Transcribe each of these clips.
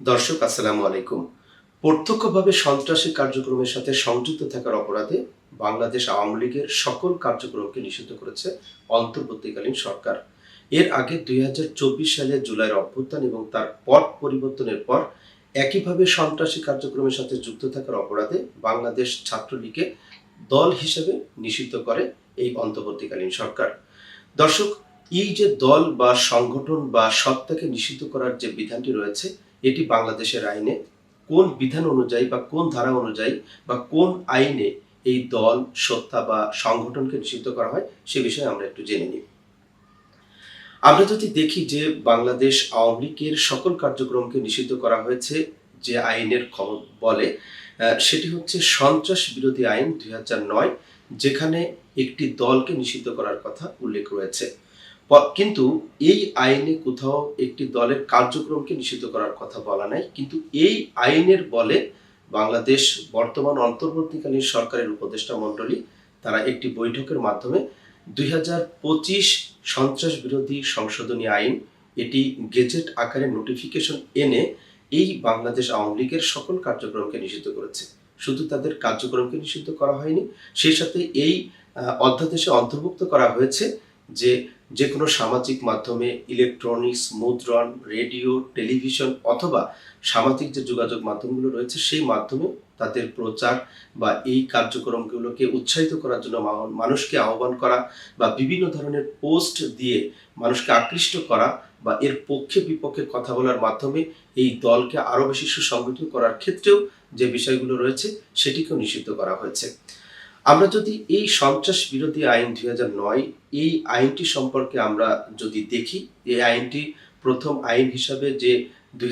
দর্শক, আসসালামু আলাইকুম। প্রত্যক্ষভাবে সন্ত্রাসী কার্যক্রমের সাথে সংযুক্ত থাকার অপরাধে বাংলাদেশ আওয়ামী লীগের সকল কার্যক্রমকে নিষিদ্ধ করেছে অন্তর্বর্তীকালীন সরকার। এর আগে দুই সালে জুলাইয়ের অভ্যুত্থান এবং তার পট পরিবর্তনের পর একইভাবে সন্ত্রাসী কার্যক্রমের সাথে যুক্ত থাকার অপরাধে বাংলাদেশ ছাত্রলীগকে দল হিসেবে নিষিদ্ধ করে এই অন্তর্বর্তীকালীন সরকার। দর্শক, এই যে দল বা সংগঠন বা সত্তাকে নিষিদ্ধ করার যে বিধানটি রয়েছে এটি বাংলাদেশের আইনে কোন বিধান অনুযায়ী বা কোন ধারা অনুযায়ী বা কোন আইনে এই দল, সত্তা বা সংগঠনকে নিষিদ্ধ করা হয়, সে বিষয়ে আমরা একটু জেনে নিই। আমরা যদি দেখি যে বাংলাদেশ আওয়ামী লীগের সকল কার্যক্রমকে নিষিদ্ধ করা হয়েছে যে আইনের খবর বলে সেটি হচ্ছে সন্ত্রাস বিরোধী আইন দুই যেখানে একটি দলকে নিষিদ্ধ করার কথা উল্লেখ রয়েছে। কিন্তু এই আইনে কোথাও একটি দলের কার্যক্রমকে নিষিদ্ধ করার কথা বলা নাই, কিন্তু এই আইনের বলে বাংলাদেশ বর্তমান অন্তর্বর্তীকালীন সরকারের উপদেষ্টা মণ্ডলী তারা একটি বৈঠকের মাধ্যমে দুই হাজার পঁচিশ সন্ত্রাস বিরোধী সংশোধনী আইন, এটি গেজেট আকারে নোটিফিকেশন এনে এই বাংলাদেশ আওয়ামী লীগের সকল কার্যক্রমকে নিষিদ্ধ করেছে। শুধু তাদের কার্যক্রমকে নিষিদ্ধ করা হয়নি, সেই সাথে এই অধ্যাদেশে অন্তর্ভুক্ত করা হয়েছে যে যে কোনো সামাজিক মাধ্যমে ইলেকট্রনিক্স মুদ্রণ রেডিও টেলিভিশন অথবা সামাজিক যে যোগাযোগ মাধ্যমগুলো রয়েছে, সেই মাধ্যমে তাদের প্রচার বা এই কার্যক্রমগুলোকে উৎসাহিত করার জন্য মানুষকে আহ্বান করা বা বিভিন্ন ধরনের পোস্ট দিয়ে মানুষকে আকৃষ্ট করা বা এর পক্ষে বিপক্ষে কথা বলার মাধ্যমে এই দলকে আরও বেশি সুসংগঠিত করার ক্ষেত্রেও যে বিষয়গুলো রয়েছে, সেটিকেও নিষিদ্ধ করা হয়েছে। আমরা যদি এই সন্ত্রাস বিরোধী আইন দুই নয়, এই আইনটি সম্পর্কে আমরা যদি দেখি, এই আইনটি প্রথম আইন হিসাবে যে দুই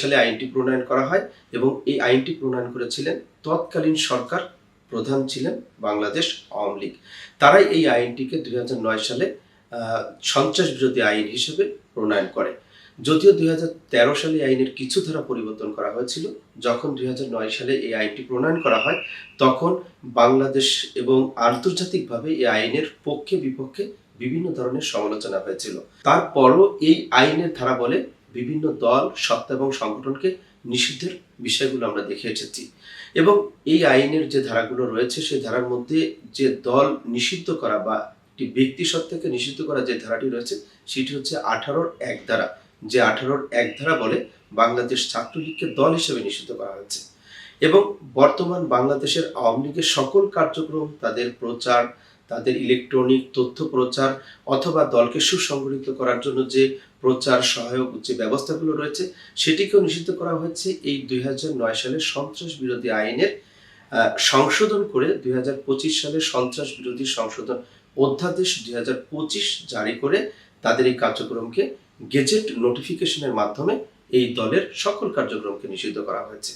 সালে আইনটি প্রণয়ন করা হয় এবং এই আইনটি প্রণয়ন করেছিলেন তৎকালীন সরকার প্রধান ছিলেন বাংলাদেশ আওয়ামী লীগ। তারাই এই আইনটিকে দুই সালে সন্ত্রাস বিরোধী আইন হিসেবে প্রণয়ন করে। যদিও দুই হাজার তেরো সালে আইনের কিছু ধারা পরিবর্তন করা হয়েছিল, যখন দুই সালে এই আইনটি প্রণয়ন করা হয়, তখন বাংলাদেশ এবং আন্তর্জাতিকভাবে এই আইনের পক্ষে বিপক্ষে বিভিন্ন ধরনের সমালোচনা হয়েছিল। তারপরও এই আইনের ধারা বলে বিভিন্ন দল, সত্তা এবং সংগঠনকে নিষিদ্ধের বিষয়গুলো আমরা দেখে এসেছি। এবং এই আইনের যে ধারাগুলো রয়েছে, সেই ধারার মধ্যে যে দল নিষিদ্ধ করা বা একটি ব্যক্তি সত্তাকে নিষিদ্ধ করা যে ধারাটি রয়েছে, সেটি হচ্ছে আঠারোর এক ধারা। যে আঠারোর এক ধারা বলে বাংলাদেশ ছাত্রলীগকে দল হিসেবে নিষিদ্ধ করা হয়েছে। এবং বর্তমান বাংলাদেশের আওয়ামী লীগের সকল কার্যক্রম, তাদের প্রচার, তাদের ইলেকট্রনিক তথ্য প্রচার অথবা দলকে সুসংগঠিত করার জন্য যে প্রচার সহায়ক যে ব্যবস্থাগুলো রয়েছে, সেটিকেও নিষিদ্ধ করা হয়েছে। এই দুই সালের সন্ত্রাস বিরোধী আইনের সংশোধন করে দুই সালের সন্ত্রাস বিরোধী সংশোধন অধ্যাদেশ দুই হাজার পঁচিশ জারি করে তাদের এই কার্যক্রমকে গেজেট নোটিফিকেশনের মাধ্যমে এই দলের সকল কার্যক্রমকে নিষিদ্ধ করা হয়েছে।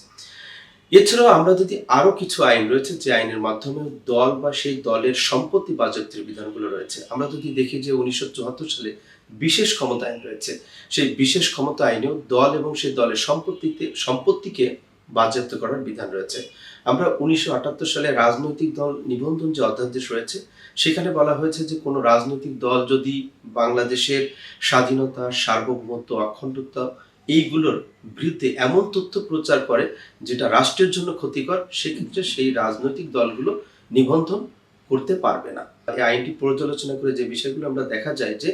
এছাড়াও আমরা যদি আরও কিছু আইন রয়েছে, যে আইনের মাধ্যমে দল বা সেই দলের সম্পত্তি বাজেয়াপ্তের বিধানগুলো রয়েছে। আমরা যদি দেখি যে উনিশশো চুয়াত্তর সালে বিশেষ ক্ষমতা আইন রয়েছে, সেই বিশেষ ক্ষমতা আইনেও দল এবং সেই দলের সম্পত্তিতে, সম্পত্তিকে বাজেয়াপ্ত করার বিধান রয়েছে। আমরা উনিশশো আটাত্তর সালে রাজনৈতিক দল নিবন্ধন যে অধ্যাদেশ রয়েছে, সেখানে বলা হয়েছে যে কোনো রাজনৈতিক দল যদি বাংলাদেশের স্বাধীনতা, সার্বভৌমত্ব, অখণ্ডতা এইগুলোর বিরুদ্ধে এমন তথ্য প্রচার করে যেটা রাষ্ট্রের জন্য ক্ষতিকর, সেক্ষেত্রে সেই রাজনৈতিক দলগুলো নিবন্ধন করতে পারবে না। এই আইনটি পর্যালোচনা করে যে বিষয়গুলো আমরা দেখা যায় যে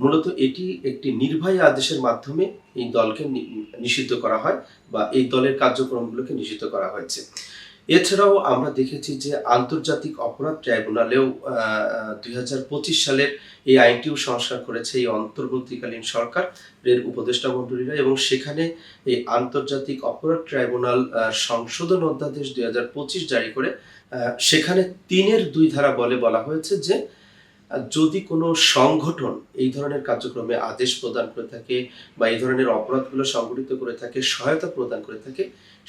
মূলত এটি একটি নির্বাহী আদেশের মাধ্যমে এই দলকে নিষিদ্ধ করা হয় বা এই দলের কার্যক্রমগুলোকে নিষিদ্ধ করা হয়েছে। এছাড়াও আমরা দেখেছি যে আন্তর্জাতিক অপরাধ ট্রাইব্যুনালেও দুই হাজার পঁচিশ সালের এই আইনটিও সংস্কার করেছে এই অন্তর্বর্তীকালীন সরকার, এর উপদেষ্টা মন্ডলীরা এবং সেখানে এই আন্তর্জাতিক অপরাধ ট্রাইব্যুনাল সংশোধন অধ্যাদেশ দুই হাজার পঁচিশ জারি করে সেখানে তিনের দুই ধারা বলে বলা হয়েছে যে যদি কোনো সংগঠন এই ধরনের কার্যক্রমে আদেশ প্রদান করে থাকে বা এই ধরনের অপরাধগুলো সংগঠিত করে থাকে, সহায়তা প্রদান করে থাকে,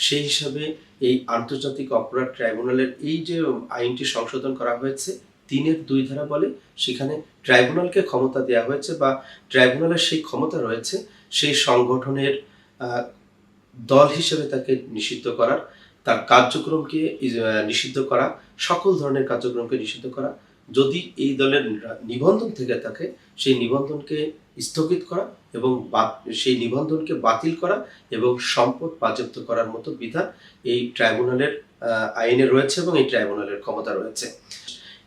সেই হিসাবে এই আন্তর্জাতিক অপরাধ ট্রাইব্যুনালের এই যে আইনটি সংশোধন করা হয়েছে, তিনের দুই ধারা বলে, সেখানে ট্রাইব্যুনালকে ক্ষমতা দেওয়া হয়েছে বা ট্রাইব্যুনালের সেই ক্ষমতা রয়েছে, সেই সংগঠনের দল হিসেবে তাকে নিষিদ্ধ করার, তার কার্যক্রমকে নিষিদ্ধ করা, সকল ধরনের কার্যক্রমকে নিষিদ্ধ করা যদি এই দলের নিবন্ধন থেকে থাকে, সেই নিবন্ধনকে স্থগিত করা এবং সেই নিবন্ধনকে বাতিল করা এবং সম্পদ বাজেয়াপ্ত করার মতো বিধান এই ট্রাইব্যুনালের আইনে রয়েছে এবং এই ট্রাইব্যুনালের ক্ষমতা রয়েছে।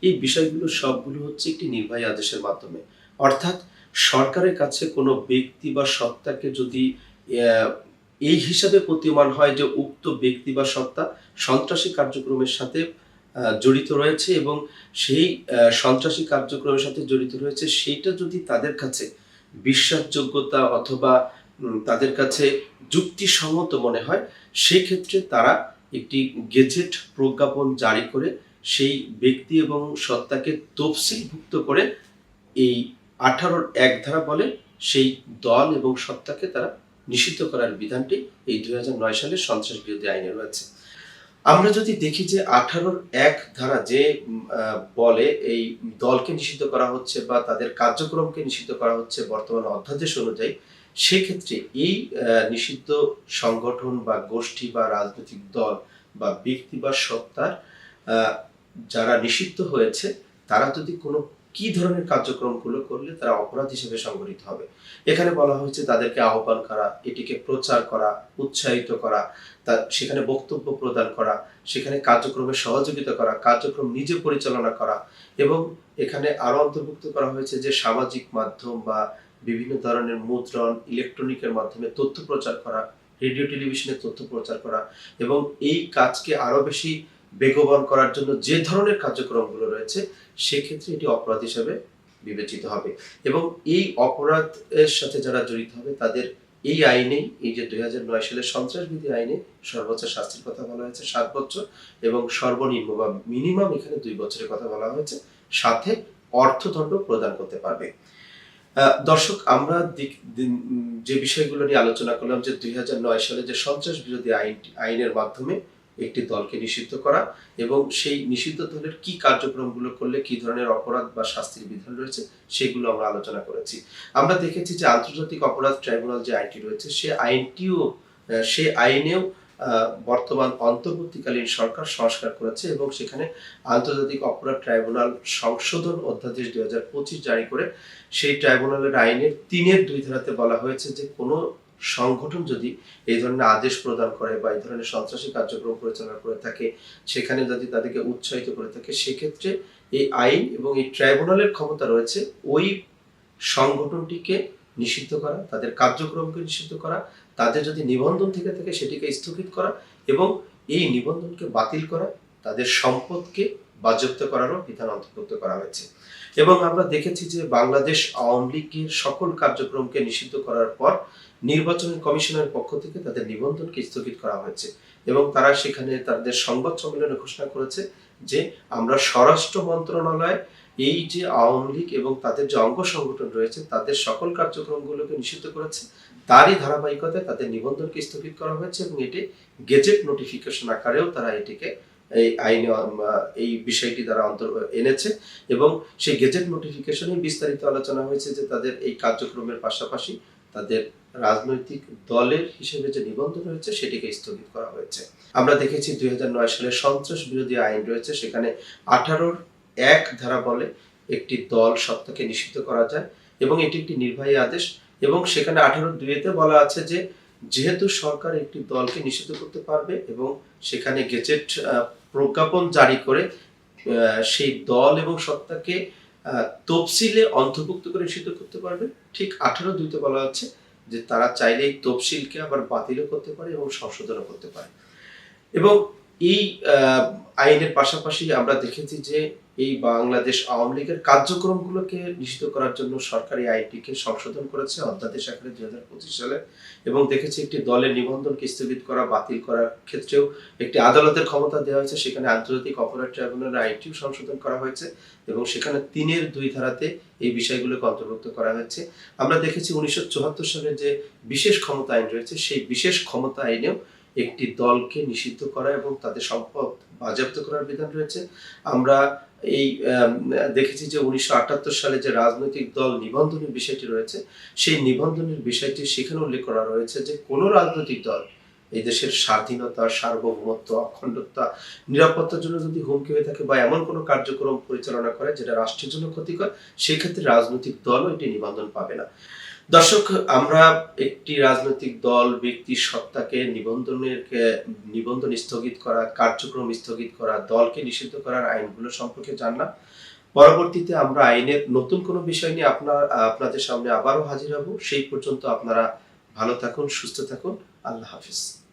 এই বিষয়গুলো সবগুলো হচ্ছে একটি নির্বাহী আদেশের মাধ্যমে। অর্থাৎ সরকারের কাছে কোনো ব্যক্তি বা সত্তাকে যদি এই হিসাবে প্রতীয়মান হয় যে উক্ত ব্যক্তি বা সত্তা সন্ত্রাসী কার্যক্রমের সাথে জড়িত রয়েছে এবং সেই সন্ত্রাসী কার্যক্রমের সাথে জড়িত রয়েছে, সেইটা যদি তাদের কাছে বিশ্বাসযোগ্যতা অথবা তাদের কাছে যুক্তিসম্মত মনে হয় সেই ক্ষেত্রে তারা একটি গেজেট প্রজ্ঞাপন জারি করে সেই ব্যক্তি এবং সত্তাকে তফসিলভুক্ত করে এই আঠারোর এক ধারা বলে সেই দল এবং সত্তাকে তারা নিষিদ্ধ করার বিধানটি এই দুই সালের সন্ত্রাস বিরোধী আইনে রয়েছে। আমরা যদি দেখি যে আঠারোর এক ধারা যে বলে এই দলকে নিষিদ্ধ করা হচ্ছে বা তাদের কার্যক্রমকে নিষিদ্ধ করা হচ্ছে বর্তমান অধ্যাদেশ অনুযায়ী, সেক্ষেত্রে এই নিষিদ্ধ সংগঠন বা গোষ্ঠী বা রাজনৈতিক দল বা ব্যক্তি বা সত্তার যারা নিষিদ্ধ হয়েছে, তারা যদি কোনো কি ধরনের কার্যক্রমগুলো করলে তারা অপরাধ হিসেবে সংগঠিত হবে? এখানে বলা হয়েছে তাদেরকে আহ্বান করা, এটিকে প্রচার করা, উৎসাহিত করা তার সেখানে বক্তব্য প্রদান করা, সেখানে কার্যক্রমে সহযোগিতা করা, কার্যক্রম নিজে পরিচালনা করা এবং এখানে আরও অন্তর্ভুক্ত করা হয়েছে যে সামাজিক মাধ্যম বা বিভিন্ন ধরনের মুদ্রণ ইলেকট্রনিকের মাধ্যমে তথ্য প্রচার করা রেডিও টেলিভিশনে তথ্য প্রচার করা এবং এই কাজকে আরও বেশি বেগবান করার জন্য যে ধরনের কার্যক্রমগুলো রয়েছে, সেক্ষেত্রে এটি অপরাধ হিসাবে বিবেচিত হবে। এবং এই অপরাধের সাথে যারা জড়িত হবে, তাদের এই আইনেই, এই যে দুই সালের সন্ত্রাস বিধি আইনে সর্বোচ্চ শাস্তির কথা বলা হয়েছে, সাত বছর, এবং সর্বনিম্ন বা মিনিমাম এখানে দুই বছরের কথা বলা হয়েছে। সাথে অর্থদণ্ড প্রদান করতে পারবে। দর্শক, আমরা যে বিষয়গুলো নিয়ে আলোচনা করলাম যে দুই সালে যে সন্ত্রাস বিরোধী আইন, আইনের মাধ্যমে একটি দলকে নিষিদ্ধ করা এবং সেই নিষিদ্ধ দলের কি কার্যক্রমগুলো করলে কি ধরনের অপরাধ বা শাস্তির বিধান রয়েছে সেগুলো আমরা আলোচনা করেছি। আমরা দেখেছি যে আন্তর্জাতিক অপরাধ ট্রাইব্যুনাল যে আইনটি রয়েছে সে আইনটিও সে আইনেও বর্তমান অন্তর্বর্তীকালীন সরকার সংস্কার করেছে এবং সেখানে আন্তর্জাতিক অপরাধ ট্রাইব্যুনাল সংশোধন অধ্যাদেশ দুই হাজার পঁচিশ জারি করে সেই ট্রাইব্যুনালের আইনের তিনের দুই ধারাতে বলা হয়েছে যে কোনো সংগঠন যদি এই ধরনের আদেশ প্রদান করে বা এই ধরনের সন্ত্রাসী কার্যক্রম পরিচালনা করে থাকে, সেখানে যদি তাদেরকে উৎসাহিত করে থাকে, সেক্ষেত্রে এই আইন এবং এই ট্রাইব্যুনালের ক্ষমতা রয়েছে ওই সংগঠনটিকে নিষিদ্ধ করা, তাদের কার্যক্রমকে নিষিদ্ধ করা, তাদের যদি নিবন্ধন থেকে থাকে সেটিকে স্থগিত করা এবং এই নিবন্ধনকে বাতিল করা, তাদের সম্পদকে বাজেয়াপ্ত করারও বিধান অন্তর্ভুক্ত করা হয়েছে। এবং আমরা দেখেছি যে বাংলাদেশ আওয়ামী লীগের সকল কার্যক্রমকে নিষিদ্ধ করার পর নির্বাচন কমিশনের পক্ষ থেকে তাদের নিবন্ধনকে স্থগিত করা হয়েছে এবং তারা সেখানে তাদের সংবাদ সম্মেলনে ঘোষণা করেছে যে আমরা স্বরাষ্ট্র মন্ত্রণালয়, এই যে আওয়ামী লীগ এবং তাদের যে অঙ্গ সংগঠন রয়েছে, তাদের সকল কার্যক্রমগুলোকে নিষিদ্ধ করেছে। তারই ধারাবাহিকতায় তাদের নিবন্ধনকে স্থগিত করা হয়েছে এবং এটি গেজেট নোটিফিকেশন আকারেও তারা এটিকে এই আইনে এই বিষয়টি তারা অন্তর, এনেছে এবং সেই গেজেট নোটিফিকেশনে বিস্তারিত আলোচনা হয়েছে যে তাদের এই কার্যক্রমের পাশাপাশি তাদের রাজনৈতিক দলের হিসেবে যে নিবন্ধন রয়েছে, সেটিকে স্থগিত করা হয়েছে। আমরা দেখেছি দুই হাজার নয় সালে সন্ত্রাস বিরোধী আইন রয়েছে, সেখানে আঠারোর এক ধারা বলে একটি দল সত্তাকে নিষিদ্ধ করা যায় এবং এটি একটি নির্বাহী আদেশ এবং সেখানে আঠারো দুইতে বলা আছে যে, যেহেতু সরকার একটি দলকে নিষিদ্ধ করতে পারবে এবং সেখানে গেজেট প্রজ্ঞাপন জারি করে সেই দল এবং সত্তাকে তফসিলে অন্তর্ভুক্ত করে নিষিদ্ধ করতে পারবে, ঠিক আঠারো দুইতে বলা হচ্ছে। যে তারা চাইলে এই তফসিলকে আবার বাতিলও করতে পারে এবং সংশোধনও করতে পারে। এবং এই আইনের পাশাপাশি আমরা দেখেছি যে এই বাংলাদেশ আওয়ামী লীগের কার্যক্রমগুলোকে নিষিদ্ধ করার জন্য সরকারি আইনটিকে সংশোধন করেছে অধ্যাদেশ আকারে দুই হাজার পঁচিশ সালে এবং দেখেছি একটি দলের নিবন্ধনকে স্থগিত করা, বাতিল করার ক্ষেত্রেও একটি আদালতের ক্ষমতা দেওয়া হয়েছে। সেখানে আন্তর্জাতিক অপরাধ ট্রাইব্যুনালের আইনটিও সংশোধন করা হয়েছে এবং সেখানে তিনের দুই ধারাতে এই বিষয়গুলোকে অন্তর্ভুক্ত করা হয়েছে। আমরা দেখেছি উনিশশো চুয়াত্তর সালে যে বিশেষ ক্ষমতা আইন রয়েছে, সেই বিশেষ ক্ষমতা আইনেও একটি দলকে নিষিদ্ধ করা এবং তাদের সম্পদ বাজেয়াপ্ত করার বিধান রয়েছে। আমরা এই দেখেছি যে উনিশশো আটাত্তর সালে যে রাজনৈতিক দল নিবন্ধনের বিষয়টি রয়েছে, সেই নিবন্ধনের বিষয়টি সেখানে উল্লেখ করা রয়েছে যে কোনো রাজনৈতিক দল এই দেশের স্বাধীনতা, সার্বভৌমত্ব, অখণ্ডতা, নিরাপত্তার জন্য যদি হুমকি হয়ে থাকে বা এমন কোনো কার্যক্রম পরিচালনা করে যেটা রাষ্ট্রের জন্য ক্ষতিকর সেই ক্ষেত্রে রাজনৈতিক দলও এটি নিবন্ধন পাবে না। দর্শক, আমরা একটি রাজনৈতিক দল, ব্যক্তির সত্তাকে নিবন্ধনের নিবন্ধন স্থগিত করা, কার্যক্রম স্থগিত করা, দলকে নিষিদ্ধ করার আইনগুলো সম্পর্কে জানলাম। পরবর্তীতে আমরা আইনের নতুন কোনো বিষয় নিয়ে আপনার, আপনাদের সামনে আবারও হাজির হব। সেই পর্যন্ত আপনারা ভালো থাকুন, সুস্থ থাকুন। আল্লাহ হাফিজ।